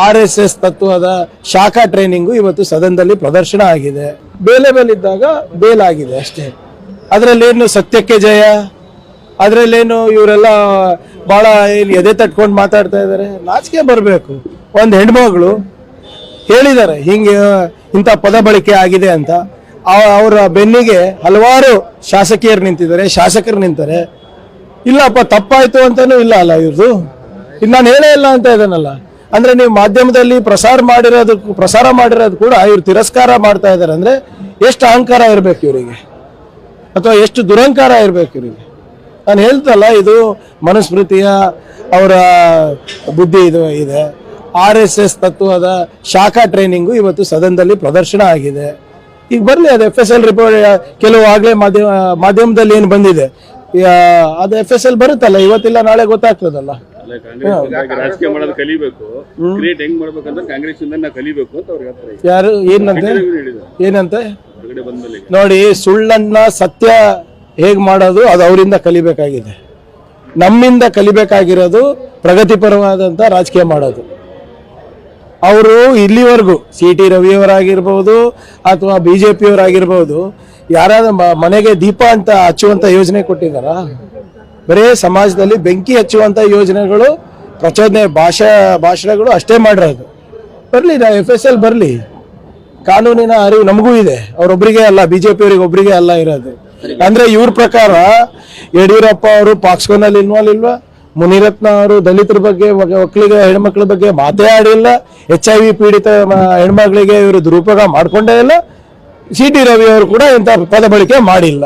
R S S ತತ್ವದ ಶಾಖಾ training ಇವತ್ತು ಸದನದಲ್ಲಿ ಪ್ರದರ್ಶನ ಆಗಿದೆ. ಬೇಲ್ ಆಗಿದೆ ಅಷ್ಟೇ. ಅದರಲ್ಲೇನು ಸತ್ಯಕ್ಕೆ ಜಯ? ಅದರಲ್ಲೇನು ಇವರೆಲ್ಲ ಬಹಳ ಇಲ್ಲಿ ಎದೆ ತಟ್ಕೊಂಡು ಮಾತಾಡ್ತಾ ಇದ್ದಾರೆ? ನಾಚಿಕೆ ಬರಬೇಕು. ಒಂದು ಹೆಣ್ಮಗಳು ಹೇಳಿದ್ದಾರೆ, ಹಿಂಗೆ ಇಂಥ ಪದ ಬಳಕೆ ಆಗಿದೆ ಅಂತ. ಅವರ ಬೆನ್ನಿಗೆ ಹಲವಾರು ಶಾಸಕಿಯರು ನಿಂತಿದ್ದಾರೆ, ಶಾಸಕರು ನಿಂತಾರೆ. ಇಲ್ಲಪ್ಪ, ತಪ್ಪಾಯಿತು ಅಂತಲೂ ಇಲ್ಲ ಅಲ್ಲ ಇವ್ರದ್ದು ಇನ್ನು ನಾನು ಹೇಳೇ ಇಲ್ಲ ಅಂತ ಇದ್ದಾನಲ್ಲ. ಅಂದ್ರೆ ನೀವು ಮಾಧ್ಯಮದಲ್ಲಿ ಪ್ರಸಾರ ಮಾಡಿರೋದು ಪ್ರಸಾರ ಮಾಡಿರೋದು ಕೂಡ ಇವ್ರು ತಿರಸ್ಕಾರ ಮಾಡ್ತಾ ಇದ್ದಾರೆ ಅಂದ್ರೆ ಎಷ್ಟು ಅಹಂಕಾರ ಇರಬೇಕು ಇವರಿಗೆ? ಅಥವಾ ಎಷ್ಟು ದುರಹಂಕಾರ ಇರಬೇಕು ಇವರಿಗೆ? ನಾನು ಹೇಳ್ತಲ್ಲ, ಇದು ಮನುಸ್ಮೃತಿಯ ಅವರ ಬುದ್ಧಿ ಇದು ಇದೆ. ಆರ್ ಎಸ್ ಎಸ್ ತತ್ವದ ಶಾಖಾ ಟ್ರೈನಿಂಗು ಇವತ್ತು ಸದನದಲ್ಲಿ ಪ್ರದರ್ಶನ ಆಗಿದೆ. ಈಗ ಬರಲಿ, ಅದು ಎಫ್ ಎಸ್ ಎಲ್ ರಿಪೋರ್ಟ್ ಕೆಲವು ಆಗಲೇ ಮಾಧ್ಯಮ, ಮಾಧ್ಯಮದಲ್ಲಿ ಏನು ಬಂದಿದೆ. ಅದು ಎಫ್ ಎಸ್ ಎಲ್ ಬರುತ್ತಲ್ಲ, ಇವತ್ತಿಲ್ಲ, ನಾಳೆ ಗೊತ್ತಾಗ್ತದಲ್ಲ. ರಾಜಕೀಯ ಮಾಡೋದು ಕಲಿಬೇಕು. ಕ್ರಿಯೇಟ್ ಹೆಂಗ್ ಮಾಡ್ಬೇಕಂತ ಕಾಂಗ್ರೆಸ್ ಇಂದ ನಾವು ಕಲಿಬೇಕು ಅಂತ ಅವ್ರಿಗೆ ಹೇಳ್ತಾರೆ ಯಾರು ಏನಂತೆ? ಏನಂತೆ? ಹೊರಗಡೆ ಬಂದ್ಮೇಲೆ ಈಗ. ನೋಡಿ ಸುಳ್ಳನ್ನ ಸತ್ಯ ಹೇಗ್ ಮಾಡೋದು ಅದು ಅವರಿಂದ ಕಲಿಬೇಕಾಗಿದೆ. ನಮ್ಮಿಂದ ಕಲಿಬೇಕಾಗಿರೋದು ಪ್ರಗತಿಪರವಾದಂಥ ರಾಜಕೀಯ ಮಾಡೋದು. ಅವರು ಇಲ್ಲಿವರೆಗೂ ಸಿ ಟಿ ರವಿಯವರಾಗಿರ್ಬೋದು ಅಥವಾ ಬಿ ಜೆ ಪಿಯವರಾಗಿರ್ಬೋದು ಯಾರಾದ್ರೂ ಮ- ಮನೆಗೆ ದೀಪ ಅಂತ ಹಚ್ಚುವಂಥ ಯೋಜನೆ ಕೊಟ್ಟಿದ್ದಾರ? ಬರೇ ಸಮಾಜದಲ್ಲಿ ಬೆಂಕಿ ಹಚ್ಚುವಂಥ ಯೋಜನೆಗಳು, ಪ್ರಚೋದನೆ ಭಾಷಾ, ಭಾಷಣಗಳು ಅಷ್ಟೇ ಮಾಡಿರೋದು ಬರಲಿ ನಾ ಎಫ್ ಎಸ್ ಎಲ್ ಬರಲಿ. ಕಾನೂನಿನ ಅರಿವು ನಮಗೂ ಇದೆ. ಅವರೊಬ್ಬರಿಗೆ ಅಲ್ಲ ಬಿಜೆಪಿ ಅವರಿಗೆ ಒಬ್ಬರಿಗೆ ಅಲ್ಲ ಇರೋದು. ಅಂದ್ರೆ ಇವ್ರ ಪ್ರಕಾರ ಯಡಿಯೂರಪ್ಪ ಅವರು ಪಾಕ್ಸ್ಕೋನಲ್ಲಿ ಇನ್ವಾಲ್ವ್ ಇಲ್ವಾ? ಮುನಿರತ್ನ ಅವರು ದಲಿತರ ಬಗ್ಗೆ ಮಕ್ಕಳಿಗೆ ಹೆಣ್ಮಕ್ಳ ಬಗ್ಗೆ ಮಾತೇ ಆಡಿಲ್ಲ. ಎಚ್ ಐ ವಿ ಪೀಡಿತ ಹೆಣ್ಮಕ್ಳಿಗೆ ಇವರು ದುರುಪಯೋಗ ಮಾಡ್ಕೊಂಡೇ ಇಲ್ಲ. ಸಿ ಟಿ ರವಿ ಅವರು ಕೂಡ ಇಂಥ ಪದ ಬಳಕೆ ಮಾಡಿಲ್ಲ.